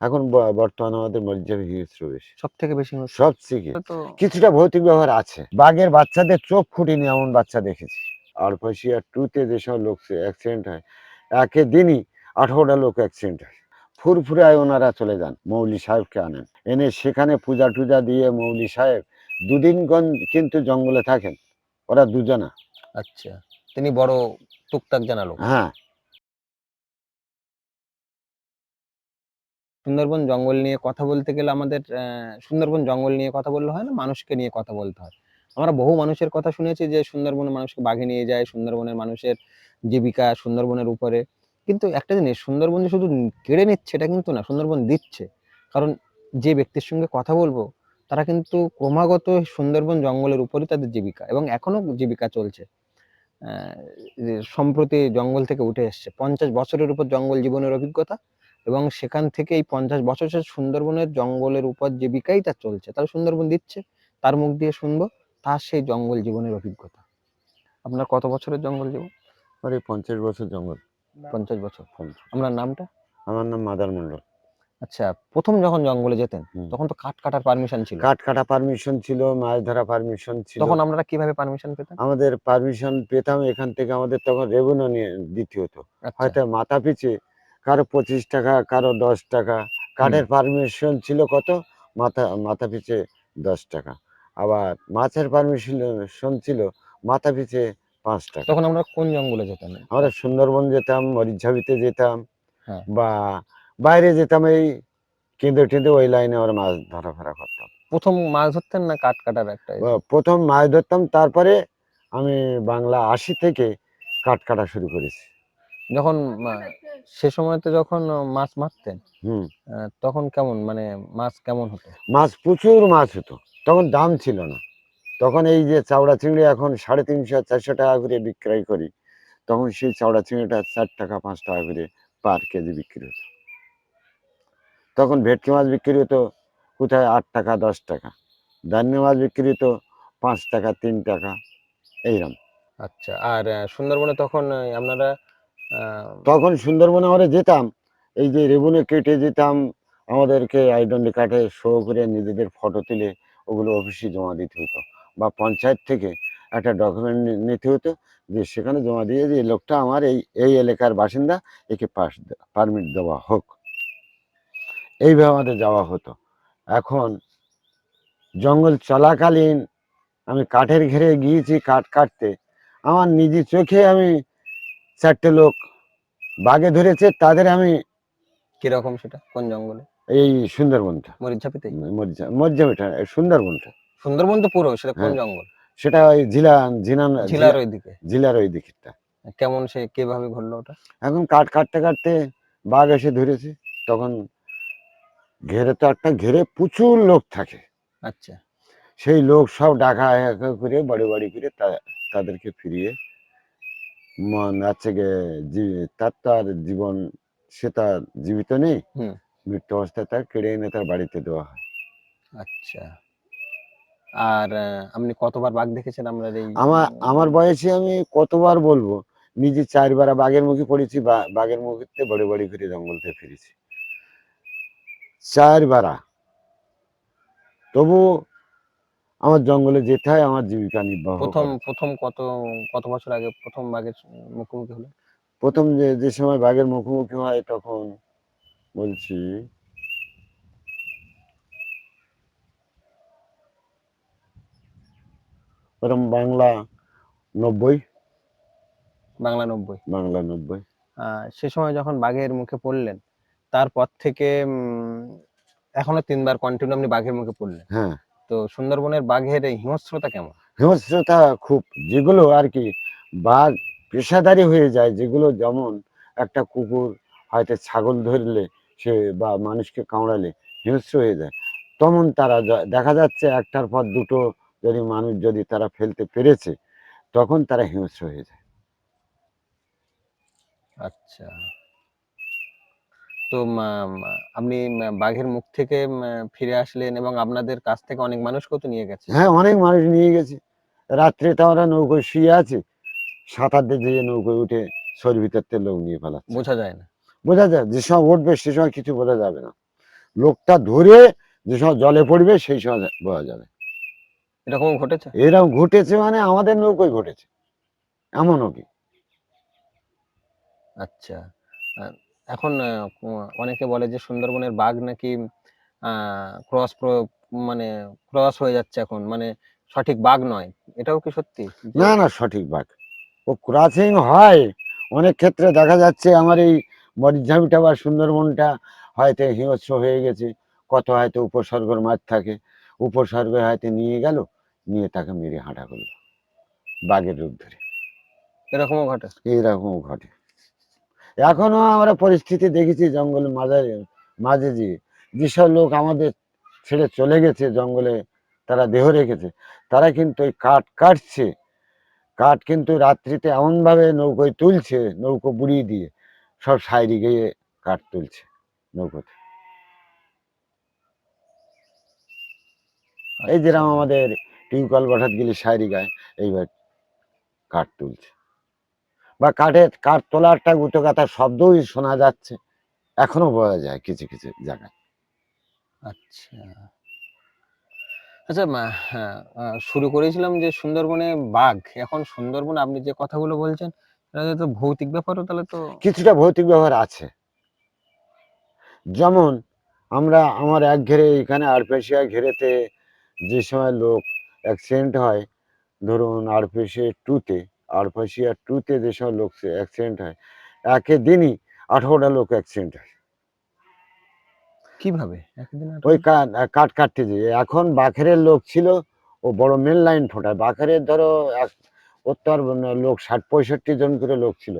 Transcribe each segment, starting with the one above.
এখন বর্তমানে আমাদের মরিচঝাপে হিংস্র বেশি সব থেকে বেশি সব থেকে। কিছুটা ভৌতিক ব্যবহার আছে। বাঘের বাচ্চাদের চোখ ফুটেনি এমন বাচ্চা দেখেছি। আড়পাশিয়া টুতে যেসব লোক অ্যাক্সিডেন্ট হয় একে দিনই আঠারোটা লোক অ্যাক্সিডেন্ট হয়। ফুরফুরায় ওনারা চলে যান মৌলি সাহেবকে আনেন। এনে সেখানে পূজা টুজা দিয়ে মৌলি সাহেব দুদিন কিন্তু জঙ্গলে থাকেন। ওরা দুজনা। আচ্ছা। তিনি বড় টুকটাক জানালো হ্যাঁ। সুন্দরবন জঙ্গল নিয়ে কথা বলতে গেলে আমাদের সুন্দরবন জঙ্গল নিয়ে কথা বললে হয় না? মানুষকে নিয়ে কথা বলতে হয়। আমরা বহু মানুষের কথা শুনেছি যে সুন্দরবনের মানুষকে বাঘে নিয়ে যায়, সুন্দরবনের মানুষের জীবিকা সুন্দরবনের উপরে। কিন্তু একটা জিনিস, সুন্দরবন যে শুধু কেড়ে নিচ্ছে এটা কিন্তু না, সুন্দরবন দিচ্ছে। কারণ যে ব্যক্তির সঙ্গে কথা বলব, তারা কিন্তু ক্রমাগত সুন্দরবন জঙ্গলের উপরই তাদের জীবিকা এবং এখনও জীবিকা চলছে। সম্প্রতি জঙ্গল থেকে উঠে এসছে। পঞ্চাশ বছরের উপর জঙ্গল জীবনের অভিজ্ঞতা এবং সেখান থেকে এই পঞ্চাশ বছর সে সুন্দরবনের জঙ্গলের উপর জীবিকাই তার চলছে। তাহলে সুন্দরবন দিচ্ছে তার মুখ দিয়ে শুনব তার সেই জঙ্গল জীবনের অভিজ্ঞতা। আপনার কত বছরের জঙ্গল জীবন? আমার এই পঞ্চাশ বছর জঙ্গল। পঞ্চাশ বছর। আপনার নামটা? আমার নাম মাদার মন্ডল আচ্ছা প্রথম যখন জঙ্গলে যেতেন তখন তো কাঠ কাটার পারমিশন ছিল। কাঠ কাটা পারমিশন ছিল মাছ ধরা পারমিশন ছিল। তখন আমরা কীভাবে পারমিশন পেতাম আমাদের পারমিশন পেতাম এখান থেকে আমাদের তখন রেভিনিউ নিয়ে দিতে হতো আচ্ছা। হয়তো মাথা পিছে কারও পঁচিশ টাকা কারও দশ টাকা। কাঠের পারমিশন ছিল কত? মাথা মাথা পিছে দশ টাকা। আবার মাছের পারমিশন ছিল মাথা পিছে পাঁচ টাকা। তখন আমরা কোন জঙ্গলে যেতাম? আমরা সুন্দরবন যেতাম মরিচঝাবিতে যেতাম হ্যাঁ। বা বাইরে যেতাম এই কেঁদে টেঁদে ওই লাইনে আমরা মাছ ধরা ফেরা করতাম। প্রথম মাছ ধরতেন না কাঠ কাটার একটা? প্রথম মাছ ধরতাম তারপরে আমি বাংলা আশি থেকে কাঠ কাটা শুরু করেছি। যখন আহ, সে সময়তে যখন মাছ মারতেন হুম। তখন কেমন মানে মাছ কেমন হতো? মাছ প্রচুর মাছ হতো। তখন দাম ছিল না। তখন এই যে চাওড়া চিংড়ি এখন সাড়ে তিনশো চারশো টাকা করে বিক্রয় করি তখন সেই চাওড়া চিংড়িটা চার টাকা পাঁচ টাকা করে পার কেজি বিক্রি হতো। তখন ভেটকি মাছ বিক্রি হতো কোথায় আট টাকা দশ টাকা। দান্নি মাছ বিক্রি হতো পাঁচ টাকা তিন টাকা এইরকম আচ্ছা আর সুন্দরবনে তখন আপনারা তখন সুন্দরবনে আমরা যেতাম, এই যে রেবুনে কেটে যেতাম, আমাদেরকে আইডেন্টি কার্ডে শো করে নিজেদের ফটো তুলে ওগুলো অফিসে জমা দিতে হতো বা পঞ্চায়েত থেকে একটা ডকুমেন্ট নিতে হতো যে সেখানে জমা দিয়ে যে লোকটা আমার এই এই এলাকার বাসিন্দা, একে পাস পারমিট দেওয়া হোক। এইভাবে আমাদের যাওয়া হতো। এখন জঙ্গল চলাকালীন আমি কাঠের ঘেরে গিয়েছি কাঠ কাটতে। আমার নিজের চোখে আমি চারটে লোক বাঘে ধরেছে তাদের আমি কীরকম সেটা? কোন জঙ্গলে? এই সুন্দরবনটা। মরিচঝাপিতে মজ্জামিটা সুন্দরবনটা। সুন্দরবন তো পুরো সেটা কোন হ্যাঁ। জঙ্গল? সেটা ওই জিলা জিনান ঝিলার ওইদিকে। জিলার ওই দিকটা কেমন সে কীভাবে ঘুরলো ওটা? এখন কাঠ কাটতে কাটতে বাঘ এসে ধরেছে তখন ঘেরে তো একটা ঘেরে প্রচুর লোক থাকে। আচ্ছা। সেই লোক সব ডাকা করে বাড়ি বাড়ি করে তাদেরকে ফিরিয়ে আছে গে জি- তার জীবন সে তার জীবিত নেই। মৃত্যু অবস্থায় তার কেড়ে এনে তার বাড়িতে দেওয়া হয়। আচ্ছা। আর আপনি কতবার বাঘ দেখেছেন আমরা এই আমার আমার বয়সে আমি কতবার বলব নিজে চারবার বাঘের মুখে পড়েছি বাঘের মুখে বড় বাড়ি ঘুরে জঙ্গল থেকে ফিরেছি। চারবারা। তবু আমার জঙ্গলে যেতে হয় আমার জীবিকা নির্বাহ প্রথম প্রথম কত কত বছর আগে প্রথম বাঘের মুখোমুখি হলো? প্রথম যে যে সময় বাঘের মুখোমুখি হয় তখন বলছি প্রথম বাংলা নব্বই। বাংলা নব্বই। বাংলা নব্বই। সে সময় যখন বাঘের মুখে পড়লেন তারপর থেকে উম, এখনও তিনবার কন্টিনিউ আপনি বাঘের মুখে পড়লেন। হ্যাঁ। তো সুন্দরবনের বাঘের এই হিংস্রতা কেমন? হিংস্রতা খুব যেগুলো আর কি বাঘ পেশাদারি হয়ে যায় যেগুলো যেমন একটা কুকুর হয়তো ছাগল ধরলে সে বা মানুষকে কামড়ালে হিংস্র হয়ে যায় তেমন তারা দেখা যাচ্ছে একটার পর দুটো যদি মানুষ যদি তারা ফেলতে পেরেছে তখন তারা হিংস্র হয়ে যায়। আচ্ছা। তো আপনি বাঘের মুখ থেকে ফিরে আসলেন এবং আপনাদের কাছ থেকে অনেক মানুষকেও তো নিয়ে গেছে হ্যাঁ অনেক মানুষ নিয়ে গেছে। রাত্রে তো আমরা নৌকোয় শুয়ে আছি। সাঁতার দিয়ে নৌকোয় উঠে শরীর ভিতর থেকে লোক নিয়ে ফেলা বোঝা যায় না। বোঝা যায় যে সময় উঠবে সে সময় কিছু বোঝা যাবে না। লোকটা ধরে যে সময় জলে পড়বে সেই সময় বোঝা যাবে। এরকম ঘটেছে? এরকম ঘটেছে মানে আমাদের নৌকোয় ঘটেছে। এমনও কি? আচ্ছা। এখন অনেকে বলে যে সুন্দরবনের বাঘ নাকি ক্রস মানে ক্রস হয়ে যাচ্ছে এখন মানে সঠিক বাঘ নয়। এটাও কি সত্যি? না না সঠিক বাঘ। ও ক্রসিং হয় অনেক ক্ষেত্রে দেখা যাচ্ছে আমার এই মরিচঝামিটা বা সুন্দরবনটা হয়তো হিংস্র হয়ে গেছে কত হয়তো উপসর্গর মাছ থাকে উপসর্গ হয়তো নিয়ে গেল নিয়ে তাকে মেরে হাঁটা করল বাঘের রূপ ধরে। এরকমও ঘটে? এইরকম ঘটে। এখনও আমরা পরিস্থিতি দেখেছি জঙ্গলের মাঝে মাঝে যে যেসব লোক আমাদের ছেড়ে চলে গেছে জঙ্গলে, তারা দেহ রেখেছে। তারা কিন্তু ওই কাঠ কাটছে। কাঠ কিন্তু রাত্রিতে এমনভাবে নৌকোয় তুলছে, নৌকো বুড়িয়ে দিয়ে সব সাইডে গিয়ে কাঠ তুলছে নৌকোতে। এই যেরকম। আমাদের টিউবকল বাঠাত গেলে সাইরি গায়ে এইবার কাঠ তুলছে। বা কাঠের কাঠ তোলারটা গুটো কাতার শব্দই শোনা যাচ্ছে। এখনও বোঝা যায় কিছু কিছু জায়গায়। আচ্ছা। আচ্ছা হ্যাঁ শুরু করেছিলাম যে সুন্দরবনে বাঘ। এখন সুন্দরবন আপনি যে কথাগুলো বলছেন তো ভৌতিক ব্যাপারও তাহলে তো কিছুটা ভৌতিক ব্যবহার আছে। যেমন আমরা আমার এক ঘেরে এখানে আরপেশিয়া ঘেরেতে যে সময় লোক অ্যাক্সিডেন্ট হয় ধরুন আরপেশিয়া টুতে আরপেশিয়া টুতে যে সময় লোক অ্যাক্সিডেন্ট হয় একে দিনই আঠারোটা লোক অ্যাক্সিডেন্ট হয়। কীভাবে? ওই কা- কাঠ কাটতে যেয়ে এখন বাখেরের লোক ছিল ও বড় মেন লাইন ফোটায় বাখেরের ধরো ওর লোক ষাট পঁয়ষট্টি জন করে লোক ছিল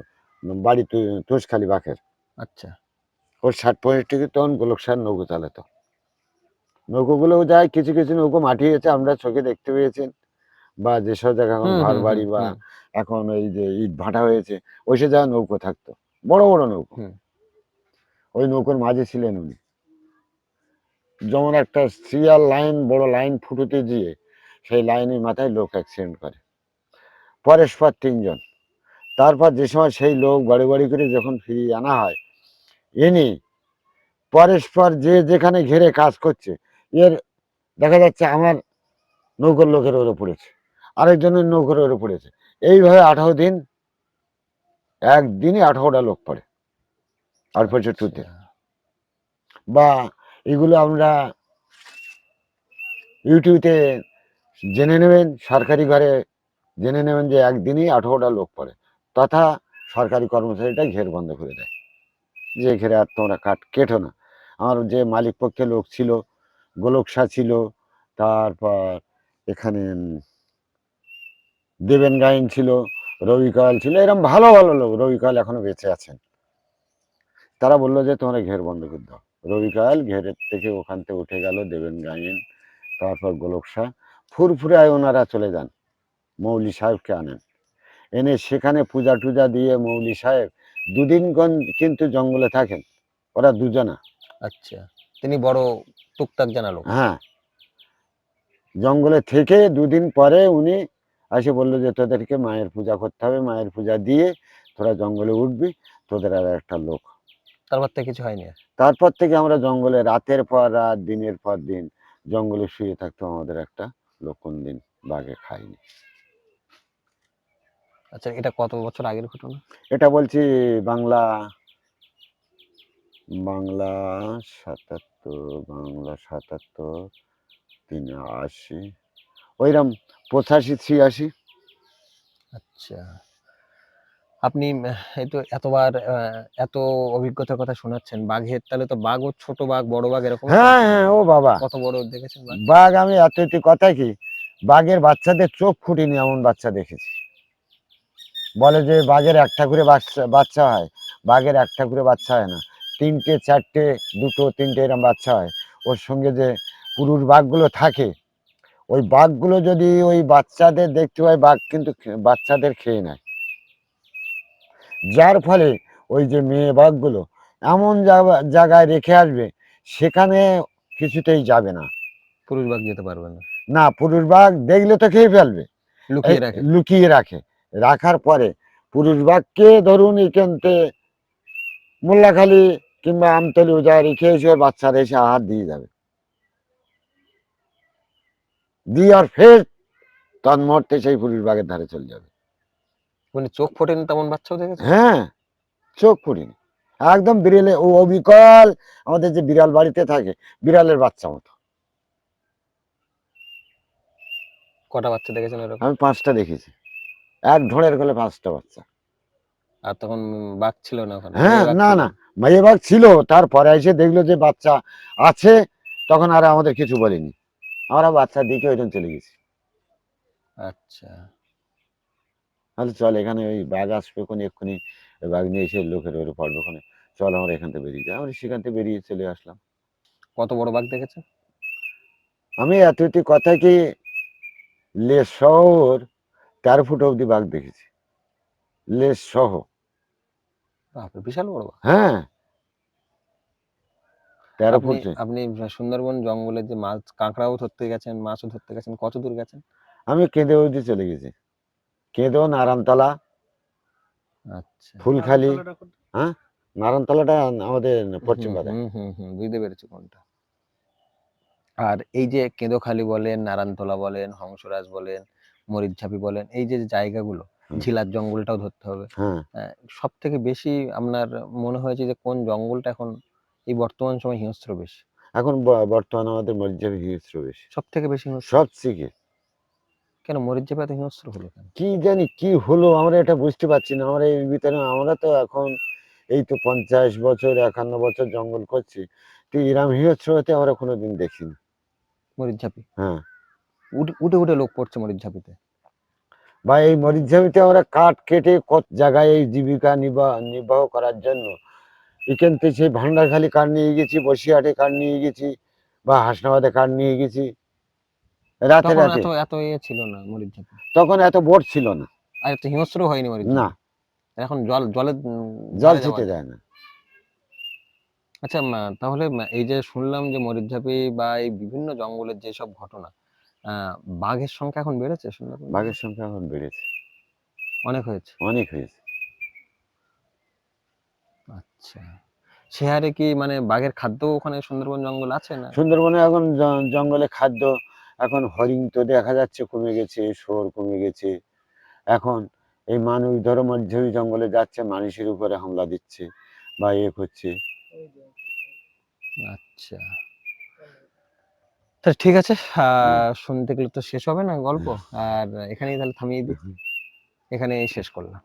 বাড়ি তুষখালি বাখের আচ্ছা। ওর ষাট পঁয়ষট্টি তখন গোলক সার নৌকো চালাতো। নৌকোগুলো যায় কিছু কিছু নৌকো মাটিয়েছে আমরা চোখে দেখতে পেয়েছেন বা যেসব জায়গা এখন ঘর বাড়ি বা এখন ওই যে ইট ভাটা হয়েছে ওই সে জায়গায় নৌকো থাকতো। বড় বড় নৌকো। ওই নৌকোর মাঝে ছিলেন উনি। যেমন একটা সিরিয়াল লাইন বড় লাইন ফুটুতে গিয়ে সেই লাইনের মাথায় লোক অ্যাক্সিডেন্ট করে। পরস্পর তিনজন। তারপর যে সময় সেই লোক বাড়ি বাড়ি করে যখন ফিরিয়ে আনা হয় এনে পরস্পর যে যেখানে ঘেরে কাজ করছে এর দেখা যাচ্ছে আমার নৌকোর লোকের ওরে পড়েছে। আরেকজনের নৌকোর ওরে পড়েছে। এইভাবে আঠারো দিন, একদিনই আঠারোটা লোক পড়ে আর টুতে আচ্ছা। বা এগুলো আমরা ইউটিউবে জেনে নেবেন, সরকারি ঘরে জেনে নেবেন যে একদিনই আঠারোটা লোক পড়ে। তথা সরকারি কর্মচারীটা ঘের বন্ধ করে দেয়। যে ঘেরে আর তোমরা কাঠ কেটো না। আমার যে মালিক পক্ষে লোক ছিল, গোলকসা ছিল, তারপর এখানে দেবেন গাইন ছিল রবি কয়াল ছিল এরকম ভালো ভালো লোক রবি কয়াল এখনও বেঁচে আছেন। তারা বলল যে তোমরা ঘের বন্ধ করে দাও। রবি কয়াল ঘেরের থেকে ওখান থেকে উঠে গেল দেবেন গাইন তারপর গোলক গোলকসা ফুরফুরায় ওনারা চলে যান মৌলি সাহেবকে আনেন। এনে সেখানে পূজা টুজা দিয়ে মৌলি সাহেব দুদিন কিন্তু জঙ্গলে থাকেন ওরা দুজনা। আচ্ছা তিনি বড় টুকটাক জানালো হ্যাঁ। জঙ্গলে থেকে দুদিন পরে উনি এসে বলল যে তোদেরকে মায়ের পূজা করতে হবে মায়ের পূজা দিয়ে তোরা জঙ্গলে উঠবি তোদের আর একটা লোক। তারপর থেকে কিছু হয়নি। তারপর থেকে আমরা জঙ্গলে রাতের পর রাত দিনের পর দিন জঙ্গলে শুয়ে থাকতাম আমাদের একটা লোক কোন দিন বাঘে খায়নি। আচ্ছা এটা কত বছর আগের ঘটনা? এটা বলছি বাংলা বাংলা সাতাত্তর বাংলা সাতাত্তর তিন আশি। ওইরকম পঁচাশি ছিয়াশি। আচ্ছা। আপনি এই তো এতবার এত অভিজ্ঞতার কথা শোনাচ্ছেন বাঘের তাহলে তো বাঘ ও ছোট বাঘ বড় বাঘ এরকম হ্যাঁ হ্যাঁ ও বাবা। কত বড় দেখেছেন বাঘ? আমি এত এত কথা কি বাঘের বাচ্চাদের চোখ ফুটিনি এমন বাচ্চা দেখেছি। বলে যে বাঘের একটা করে বাচ্চা বাচ্চা হয় বাঘের একটা করে বাচ্চা হয় না। তিনটে চারটে দুটো তিনটে এরকম বাচ্চা হয়। ওর সঙ্গে যে পুরুষ বাঘগুলো থাকে ওই বাঘগুলো যদি ওই বাচ্চাদের দেখতে পায় বাঘ কিন্তু বাচ্চাদের খেয়ে নেয়। যার ফলে ওই যে মেয়ে বাঘগুলো এমন জায়গায় রেখে আসবে সেখানে কিছুতেই যাবে না। পুরুষ বাঘ যেতে পারবে না। না পুরুষ বাঘ দেখলে তো খেয়ে ফেলবে। লুকিয়ে রাখে। লুকিয়ে রাখে। রাখার পরে পুরুষ বাঘকে ধরুন এখানতে মোল্লাখালী কিংবা আমতলি ওজা রেখে এসে বাচ্চারা এসে আহার দিয়ে যাবে। দিয়ে আর ফের তন্মুহূর্তে সেই পুরীর বাগের ধারে চলে যাবে। মানে চোখ ফোটেনি তেমন বাচ্চাও দেখেছে হ্যাঁ চোখ পড়িনি একদম বিড়ালে ও অবিকল আমাদের যে বিড়াল বাড়িতে থাকে বিড়ালের বাচ্চা মতো। কটা বাচ্চা দেখেছেন এরকম আমি পাঁচটা দেখেছি। এক ঢোড়ের গলে পাঁচটা বাচ্চা। আর তখন বাঘ ছিল না ওখানে? হ্যাঁ না না মাইয়ে বাঘ ছিল তারপরে এসে দেখল যে বাচ্চা আছে তখন আর আমাদের কিছু বলেনি। আমরা বাচ্চা দিকে ওইরকম চলে গেছি। আচ্ছা। তাহলে চল এখানে ওই বাঘ আসবে কোন এক্ষুনি বাঘ নিয়ে এসে লোকের ওর পড়বে ওখানে চল আমরা এখান থেকে বেরিয়ে যাই। আমরা সেখান থেকে বেরিয়ে চলে আসলাম। কত বড় বাঘ দেখেছেন আমি এতটি কথা কি লেস শহর তেরো ফুট অব্দি বাঘ দেখেছি। লেস সহ বিশাল বড় বাঘ। হ্যাঁ। তেরো ফুট আপনি সুন্দরবন জঙ্গলে যে মাছ কাঁকড়াও ধরতে গেছেন মাছও ধরতে গেছেন কত দূর গেছেন? আমি কেঁদে অবধি চলে গেছি। কেঁদো নারায়ণতলা আচ্ছা। ফুলখালি নারায়ণতলাটা আমাদের পশ্চিম হুম, বাজার। হুম হুম হুম বুঝতে পেরেছি কোনটা। আর এই যে কেঁদোখালি বলেন নারায়ণতলা বলেন হংসরাজ বলেন মরিচঝাপি বলেন এই যে জায়গাগুলো ঝিলার জঙ্গলটাও ধরতে হবে। হ্যাঁ। সব থেকে বেশি আপনার মনে হয়েছে যে কোন জঙ্গলটা এখন এই বর্তমান সময় হিংস্র বেশি। এখন বর্তমানে আমাদের মরিচঝাপি হিংস্র বেশি। সব থেকে বেশি হিংস্র? সব থেকে। কেন মরিচঝাপি এত হিংস্র হলো কেন? কি জানি কি হলো আমরা এটা বুঝতে পারছি না। আমরা এর ভিতরে আমরা তো এখন এই তো পঞ্চাশ বছর একান্ন বছর জঙ্গল করছি। তো এরাম হিংস্র হতে আমরা কোনোদিন দেখিনি। মরিচঝাপি হ্যাঁ। উঠে উঠে লোক পড়ছে মরিচঝাপিতে বা এই মরিচঝাপিতে আমরা কাঠ কেটে কত জায়গায় এই জীবিকা নির্বাহ নির্বাহ করার জন্য এখান থেকে সেই ভান্ডারখালি কাঠ নিয়ে গেছি বসিরহাটে কাঠ নিয়ে গেছি বা হাসনাবাদে কাঠ নিয়ে গেছি। রাতে রাতে। এত ইয়ে ছিল না মরিচঝাপি তখন এত বোট ছিল না। আর এত হিংস্র হয়নি মরিচঝাপি না। এখন জল জলে জল ছিটে যায় না। আচ্ছা তাহলে এই যে শুনলাম যে মরিচঝাপি বা এই বিভিন্ন জঙ্গলের যেসব ঘটনা আহ, বাঘের সংখ্যা এখন বেড়েছে সুন্দরবন বাঘের সংখ্যা এখন বেড়েছে। অনেক হয়েছে। অনেক হয়েছে। আচ্ছা। সে হারে কি মানে বাঘের খাদ্য ওখানে সুন্দরবন জঙ্গল আছে না? সুন্দরবনে এখন জ- জঙ্গলে খাদ্য এখন হরিণ তো দেখা যাচ্ছে কমে গেছে শুয়োর কমে গেছে। এখন এই মানুষ ধরো মধ্যই জঙ্গলে যাচ্ছে মানুষের উপরে হামলা দিচ্ছে বা এ করছে। আচ্ছা। তা ঠিক আছে আহ, শুনতে গেলে তো শেষ হবে না গল্প? আর এখানেই তাহলে থামিয়ে দিই। এখানেই শেষ করলাম।